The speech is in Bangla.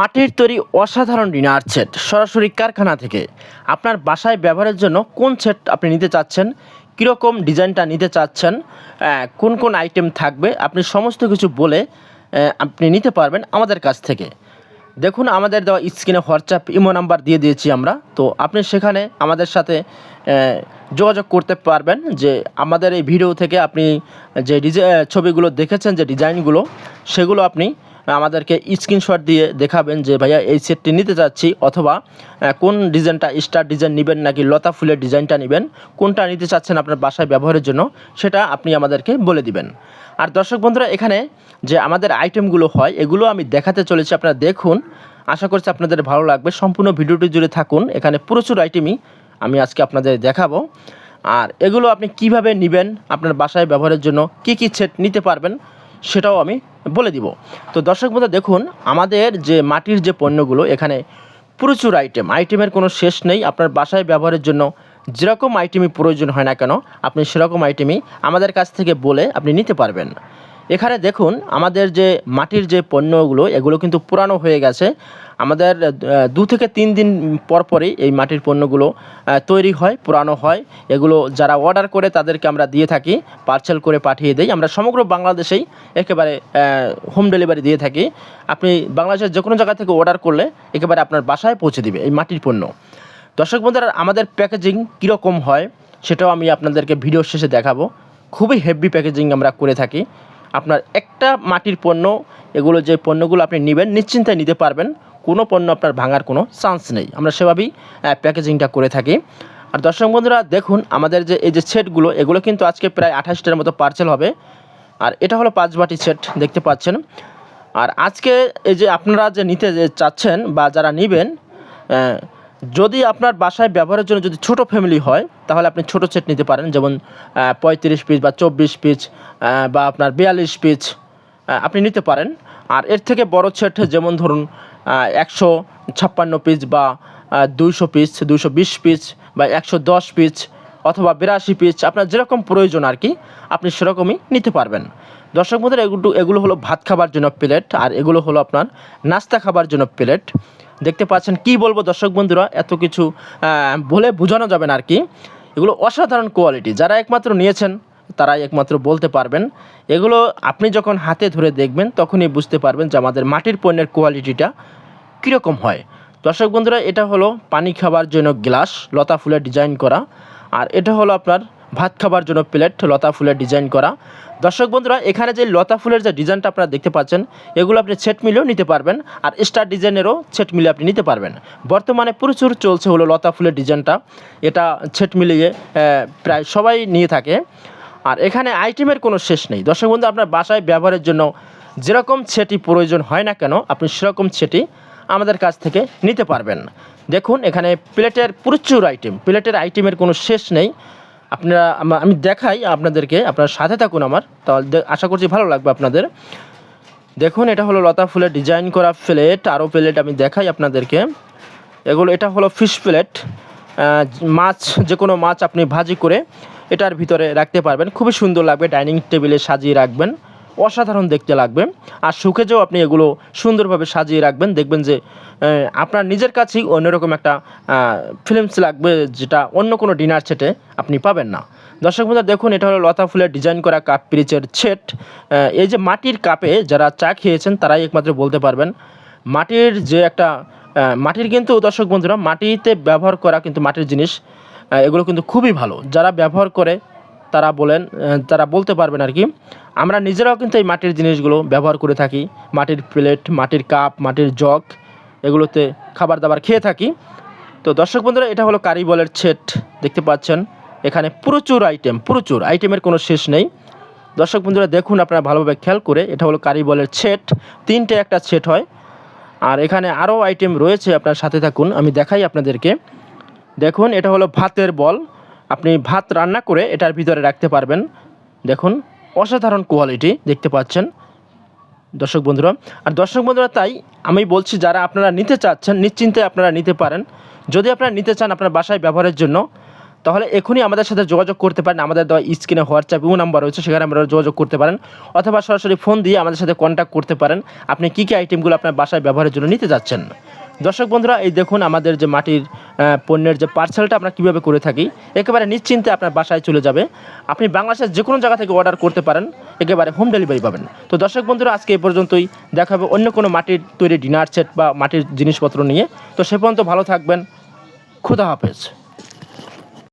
মাটির তৈরি অসাধারণ ডিনার সেট সরাসরি কারখানা থেকে। আপনার বাসায় ব্যবহারের জন্য কোন সেট আপনি নিতে চাচ্ছেন? কীরকম ডিজাইনটা নিতে চাচ্ছেন? কোন কোন আইটেম থাকবে? আপনি সমস্ত কিছু বলে আপনি নিতে পারবেন আমাদের কাছ থেকে। দেখুন, আমাদের দেওয়া স্ক্রিনে হোয়াটসঅ্যাপ ইমো নাম্বার দিয়ে দিয়েছি আমরা। তো আপনি সেখানে আমাদের সাথে যোগাযোগ করতে পারবেন যে আমাদের এই ভিডিও থেকে আপনি যে ছবিগুলো দেখেছেন, যে ডিজাইনগুলো, সেগুলো আপনি আমাদেরকে স্ক্রিনশট দিয়ে দেখাবেন যে, ভাইয়া, এই সেটটি নিতে চাচ্ছি অথবা কোন ডিজাইনটা স্টার ডিজাইন নেবেন নাকি লতা ফুলের ডিজাইনটা নেবেন? কোনটা নিতে চাচ্ছেন আপনার বাসায় ব্যবহারের জন্য? সেটা আপনি আমাদেরকে বলে দিবেন। আর দর্শক বন্ধুরা, এখানে যে আমাদের আইটেমগুলো হয়, এগুলো আমি দেখাতে চলেছি। আপনারা দেখুন, আশা করছি আপনাদের ভালো লাগবে। সম্পূর্ণ ভিডিওটি জুড়ে থাকুন। এখানে প্রচুর আইটেমই আমি আজকে আপনাদের দেখাবো। আর এগুলো আপনি কীভাবে নেবেন? আপনার বাসায় ব্যবহারের জন্য কি কি সেট নিতে পারবেন? সেটাও আমি বলে দিব। তো দর্শক বন্ধু দেখুন, আমাদের যে মাটির যে পণ্যগুলো, এখানে প্রচুর আইটেম আইটেমের কোনো শেষ নেই। আপনার বাসায় ব্যবহারের জন্য যেরকম আইটেমই প্রয়োজন হয় না কেন, আপনি সেরকম আইটেমই আমাদের কাছ থেকে বলে আপনি নিতে পারবেন। এখানে দেখুন, আমাদের যে মাটির যে পণ্যগুলো, এগুলো কিন্তু পুরানো হয়ে গেছে। আমাদের দু থেকে তিন দিন পর পরই এই মাটির পণ্যগুলো তৈরি হয়, পুরানো হয়। এগুলো যারা অর্ডার করে তাদেরকে আমরা দিয়ে থাকি, পার্সেল করে পাঠিয়ে দিই। আমরা সমগ্র বাংলাদেশেই একেবারে হোম ডেলিভারি দিয়ে থাকি। আপনি বাংলাদেশের যে কোনো জায়গা থেকে অর্ডার করলে একেবারে আপনার বাসায় পৌঁছে দিবে এই মাটির পণ্য। দর্শক বন্ধুরা, আমাদের প্যাকেজিং কীরকম হয়, সেটাও আমি আপনাদেরকে ভিডিও শেষে দেখাবো। খুবই হেভি প্যাকেজিং আমরা করে থাকি। আপনার একটা মাটির পণ্য, এগুলো যে পণ্যগুলো আপনি নেবেন নিশ্চিন্তায় নিতে পারবেন। কোনো পণ্য আপনার ভাঙার কোনো চান্স নেই। আমরা সেভাবেই প্যাকেজিংটা করে থাকি। আর দর্শক বন্ধুরা, দেখুন, আমাদের যে, এই যে সেটগুলো এগুলো কিন্তু আজকে প্রায় আঠাশটার মতো পার্সেল হবে। আর এটা হলো পাঁচ বাটি সেট দেখতে পাচ্ছেন। আর আজকে এই যে আপনারা যে নিতে যে চাচ্ছেন বা যারা নেবেন যদি আপনার বাসায় ব্যবহারের জন্য যদি ছোট ফ্যামিলি হয়, তাহলে আপনি ছোট সেট নিতে পারেন। যেমন পঁয়ত্রিশ পিস বা চব্বিশ পিস বা আপনার বিয়াল্লিশ পিস আপনি নিতে পারেন। আর এর থেকে বড় সেট যেমন ধরুন একশো ছাপ্পান্ন পিস বা দুইশো পিস দুইশো বিশ পিস বা একশো দশ পিস অথবা বিরাশি পিস আপনার যেরকম প্রয়োজন আর কি, আপনি সেরকমই নিতে পারবেন। দর্শক বন্ধুরা, এগুলো এগুলো হলো ভাত খাবার জন্য প্লেট আর এগুলো হলো আপনার নাস্তা খাবার জন্য প্লেট দেখতে পাচ্ছেন কি বলব দর্শক বন্ধুরা, এত কিছু বলে বোঝানো যাবে না আর কি। এগুলো অসাধারণ কোয়ালিটি যারা একমাত্র নিয়েছেন, তারাই একমাত্র বলতে পারবেন। এগুলো আপনি যখন হাতে ধরে দেখবেন, তখনই বুঝতে পারবেন যে আমাদের মাটির পণ্যের কোয়ালিটিটা কীরকম হয়। দর্শক বন্ধুরা, এটা হলো পানি খাবার জন্য গ্লাস, লতা ফুলের ডিজাইন করা। আর এটা হলো আপনার ভাত খাবার জন্য প্লেট, লতা ফুলের ডিজাইন করা। দর্শক বন্ধুরা, এখানে যে লতা ফুলের যে ডিজাইনটা আপনারা দেখতে পাচ্ছেন, এগুলো আপনি সেট মিলেও নিতে পারবেন আর স্টার ডিজাইনেরও সেট মিলে আপনি নিতে পারবেন। বর্তমানে প্রচুর চলছে হলো লতা ফুলের ডিজাইনটা। এটা ছেট মিলিয়ে প্রায় সবাই নিয়ে থাকে। আর এখানে আইটেমের কোনো শেষ নেই। দর্শক বন্ধু আপনার বাসায় ব্যবহারের জন্য যেরকম সেটি প্রয়োজন হয় না কেন, আপনি সেরকম সেটি আমাদের কাছ থেকে নিতে পারবেন। দেখুন, এখানে প্লেটের প্রচুর আইটেম। প্লেটের আইটেমের কোনো শেষ নেই। আপনারা, আমি দেখাই আপনাদেরকে, আপনার সাথে থাকুন আমার। তাহলে আশা করছি ভালো লাগবে আপনাদের। দেখুন, এটা হলো লতা ফুলের ডিজাইন করা প্লেট, আরও প্লেট আমি দেখাই আপনাদেরকে। এগুলো, এটা হলো ফিশ প্লেট মাছ যে কোনো মাছ আপনি ভাজি করে এটার ভিতরে রাখতে পারবেন। খুবই সুন্দর লাগবে, ডাইনিং টেবিলে সাজিয়ে রাখবেন। অসাধারণ দেখতে লাগবে। আর সুখেজেও আপনি এগুলো সুন্দরভাবে সাজিয়ে রাখবেন। দেখবেন যে আপনার নিজের কাছেই অন্যরকম একটা ফিলিমস লাগবে যেটা অন্য কোনো ডিনার সেটে আপনি পাবেন না। দর্শক বন্ধুরা, দেখুন, এটা হলো লতা ফুলের ডিজাইন করা কাপ পিরিচের ছেট এই যে মাটির কাপে যারা চা খেয়েছেন, তারাই একমাত্র বলতে পারবেন, মাটির যে একটা মাটির কিন্তু, দর্শক বন্ধুরা, মাটিতে ব্যবহার করা কিন্তু মাটির জিনিস এগুলো কিন্তু খুবই ভালো। যারা ব্যবহার করে তারা বলেন তারা বলতে পারবেন আর কি, আমরা নিজেরাও কিন্তু এই মাটির জিনিসগুলো ব্যবহার করে থাকি। মাটির প্লেট, মাটির কাপ, মাটির জগ, এগুলোতে খাবার দাবার খেয়ে থাকি। তো দর্শক বন্ধুরা, এটা হলো কারি কারিবলের ছেট, দেখতে পাচ্ছেন, এখানে প্রচুর আইটেম প্রচুর। আইটেমের কোনো শেষ নেই। দর্শক বন্ধুরা, দেখুন আপনারা ভালোভাবে খেয়াল করে, এটা হলো কারিবলের ছেট, তিনটে একটা ছেট হয়। আর এখানে আরও আইটেম রয়েছে, আপনার সাথে থাকুন, আমি দেখাই আপনাদেরকে। দেখুন, এটা হলো ভাতের বল। আপনি ভাত রান্না করে এটার ভিতরে রাখতে পারবেন। দেখুন, অসাধারণ কোয়ালিটি দেখতে পাচ্ছেন। দর্শক বন্ধুরা, আর দর্শক বন্ধুরা, তাই আমি বলছি, যারা আপনারা নিতে চাচ্ছেন, নিশ্চিন্তে আপনারা নিতে পারেন। যদি আপনারা নিতে চান আপনার বাসায় ব্যবহারের জন্য, তাহলে এখনই আমাদের সাথে যোগাযোগ করতে পারেন। আমাদের দেওয়া স্ক্রিনে হোয়াটসঅ্যাপ ইউ নাম্বার রয়েছে, সেখানে আপনারা যোগাযোগ করতে পারেন। অথবা সরাসরি ফোন দিয়ে আমাদের সাথে কন্ট্যাক্ট করতে পারেন। আপনি কী কী আইটেমগুলো আপনার বাসায় ব্যবহারের জন্য নিতে যাচ্ছেন? দর্শক বন্ধুরা, এই দেখুন আমাদের যে মাটির পণ্যের যে পার্সেলটা আমরা কীভাবে করে থাকি, একেবারে নিশ্চিন্তে আপনার বাসায় চলে যাবে। আপনি বাংলাদেশের যে কোনো জায়গা থেকে অর্ডার করতে পারেন, একেবারে হোম ডেলিভারি পাবেন। তো দর্শক বন্ধুরা, আজকে এ পর্যন্তই। দেখা হবে অন্য কোনো মাটির তৈরি ডিনার সেট বা মাটির জিনিসপত্র নিয়ে। তো সে পর্যন্ত ভালো থাকবেন। খুদা হাফেজ।